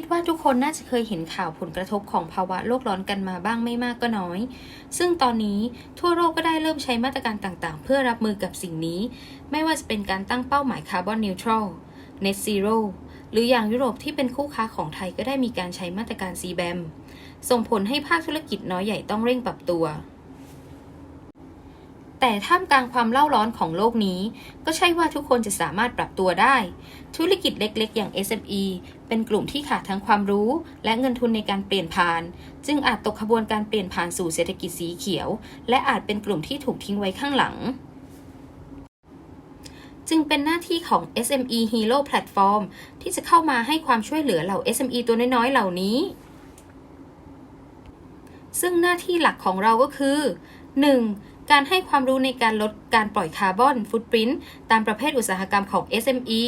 ดว่าทุกคนน่าจะเคยเห็นข่าวผลกระทบของภาวะโลกร้อนกันมาบ้างไม่มากก็น้อย ซึ่งตอนนี้ทั่วโลกก็ได้เริ่มใช้มาตรการต่างๆ เพื่อรับมือกับสิ่งนี้ ไม่ว่าจะเป็นการตั้งเป้าหมายคาร์บอนนิวทรัล Net Zero หรืออย่างยุโรปที่เป็นคู่ค้าของไทยก็ได้มีการใช้มาตรการ CBAM ส่งผลให้ภาคธุรกิจน้อยใหญ่ต้องเร่งปรับตัว แต่ท่ามกลางความเล่าร้อนของโลกนี้ ก็ใช่ว่าทุกคนจะสามารถปรับตัวได้ ธุรกิจเล็กๆ อย่าง SME เป็นกลุ่มที่ขาดทั้งความรู้ และเงินทุนในการเปลี่ยนผ่าน จึงอาจตกขบวนการเปลี่ยนผ่านสู่เศรษฐกิจสีเขียว และอาจเป็นกลุ่มที่ถูกทิ้งไว้ข้างหลัง จึงเป็นหน้าที่ของ SME Hero Platform ที่จะเข้ามาให้ความช่วยเหลือเหล่า SME ตัวน้อยๆ เหล่านี้ ซึ่งหน้าที่หลักของเราก็คือ 1. การให้ความรู้ในการลดการปล่อยคาร์บอนฟุตปรินต์ตามประเภทอุตสาหกรรมของ SME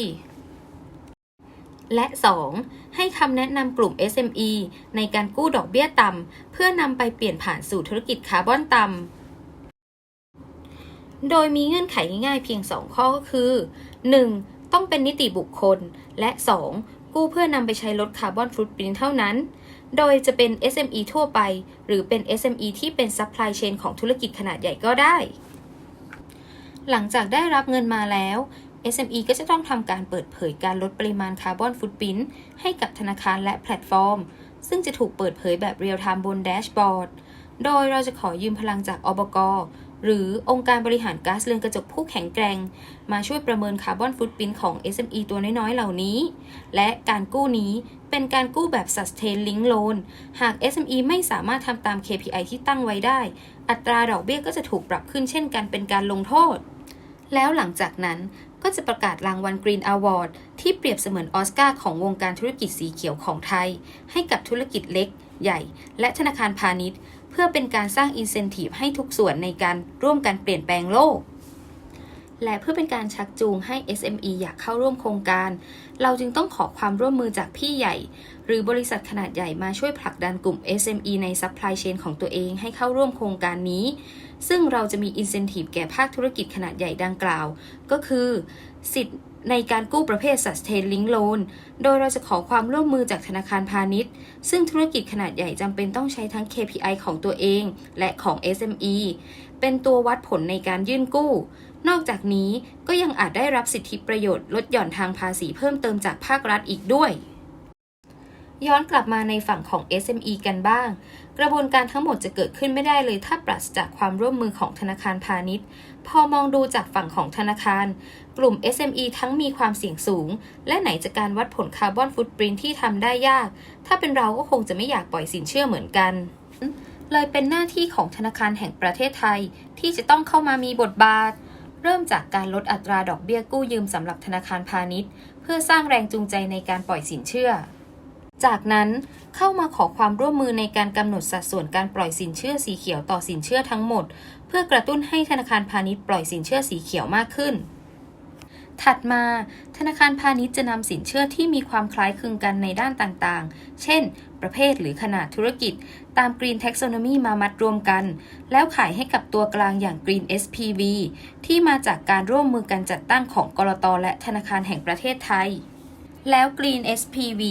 และ 2. ให้คำแนะนำกลุ่ม SME ในการกู้ดอกเบี้ยต่ำเพื่อนำไปเปลี่ยนผ่านสู่ธุรกิจคาร์บอนต่ำ โดยมีเงื่อนไขง่ายๆเพียง 2 ข้อก็คือ 1. ต้องเป็นนิติบุคคล และ 2. กู้เพื่อนำไปใช้ลดคาร์บอนฟุตปรินต์เท่านั้น โดยจะเป็น SME ทั่วไป หรือเป็น SME ที่เป็นซัพพลายเชนของธุรกิจขนาดใหญ่ก็ได้ หลังจากได้รับเงินมาแล้ว SME ก็จะต้องทำการเปิดเผยการลดปริมาณคาร์บอนฟุตปรินต์ให้กับธนาคารและแพลตฟอร์ม ซึ่งจะถูกเปิดเผยแบบเรียลไทม์บนแดชบอร์ด โดยเราจะขอยืมพลังจากอบก หรือองค์การบริหารก๊าซเรือนกระจกผู้แข็งแกร่ง มาช่วยประเมินคาร์บอนฟุตพินของ SME ตัวน้อยๆ เหล่านี้ และการกู้นี้เป็นการกู้แบบ Sustain Link Loan หาก SME ไม่สามารถทำตาม KPI ที่ตั้งไว้ได้ อัตราดอกเบี้ยก็จะถูกปรับขึ้นเช่นกันเป็นการลงโทษ แล้วหลังจากนั้น ก็จะประกาศรางวัล Green Award ที่เปรียบเสมือนออสการ์ของวงการธุรกิจสีเขียวของไทย ให้กับธุรกิจเล็ก ใหญ่ และธนาคารพาณิชย์ เพื่อเป็นการสร้างอินเซนティブให้ทุกส่วนในการร่วมกันเปลี่ยนแปลงโลก และเพื่อเป็นการชักจูงให้ SME อยากเข้าร่วมโครงการ เราจึงต้องขอความร่วมมือจากพี่ใหญ่ หรือบริษัทขนาดใหญ่มาช่วยผลักดันกลุ่ม SME ในซัพพลายเชนของตัวเองให้เข้าร่วมโครงการนี้ ซึ่งเราจะมีอินเซนティブแก่ภาคธุรกิจขนาดใหญ่ดังกล่าว ก็คือ สิทธิ์ ในการกู้ประเภท Sustain Link Loan โดยเราจะขอความร่วมมือจากธนาคารพาณิชย์ ซึ่งธุรกิจขนาดใหญ่จำเป็นต้องใช้ทั้ง KPI ของตัวเอง และของ SME เป็นตัววัดผลในการยื่นกู้ นอกจากนี้ก็ยังอาจได้รับสิทธิประโยชน์ลดหย่อนทางภาษีเพิ่มเติมจากภาครัฐอีกด้วย ย้อนกลับมาในฝั่งของ SME กันบ้าง กระบวนการทั้งหมดจะเกิดขึ้นไม่ได้เลยถ้าปราศจากความร่วมมือของธนาคารพาณิชย์ พอมองดูจากฝั่งของธนาคาร กลุ่ม SME ทั้งมีความเสี่ยงสูง และไหนจะการวัดผลคาร์บอนฟุตปรินที่ทำได้ยาก ถ้าเป็นเราก็คงจะไม่อยากปล่อยสินเชื่อเหมือนกัน เลยเป็นหน้าที่ของธนาคารแห่งประเทศไทย ที่จะต้องเข้ามามีบทบาทเริ่มจากการลดอัตราดอกเบี้ยกู้ยืมสำหรับธนาคารพาณิชย์ เพื่อสร้างแรงจูงใจในการปล่อยสินเชื่อ จากนั้นเข้ามาขอความร่วมมือในการกำหนดสัดส่วนการปล่อยสินเชื่อสีเขียวต่อสินเชื่อทั้งหมด เพื่อกระตุ้นให้ธนาคารพาณิชย์ปล่อยสินเชื่อสีเขียวมากขึ้น ถัดมา ธนาคารพาณิชย์จะนำสินเชื่อที่มีความคล้ายคลึงกันในด้านต่างๆ เช่น ประเภทหรือขนาดธุรกิจ ตาม Green Taxonomy มามัดรวมกัน แล้วขายให้กับตัวกลางอย่าง Green SPV ที่มาจากการร่วมมือกันจัดตั้งของกรตและธนาคารแห่งประเทศไทย แล้ว Green SPV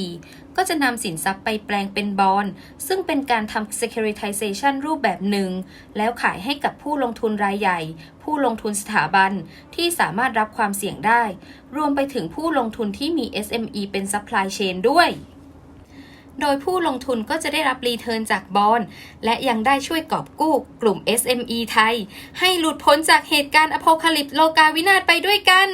ก็จะนำสินทรัพย์ไปแปลงเป็นบอนด์ซึ่งเป็นการทำ securitization รูปแบบหนึ่ง แล้วขายให้กับผู้ลงทุนรายใหญ่ ผู้ลงทุนสถาบันที่สามารถรับความเสี่ยงได้ รวมไปถึงผู้ลงทุนที่มี SME เป็น supply chain ด้วยโดยผู้ลงทุนก็จะได้รับรีเทิร์นจากบอนด์และยังได้ช่วยกอบกู้กลุ่ม SME ไทย ให้หลุดพ้นจากเหตุการณ์อโพคาลิปโลกาวินาศไปด้วยกัน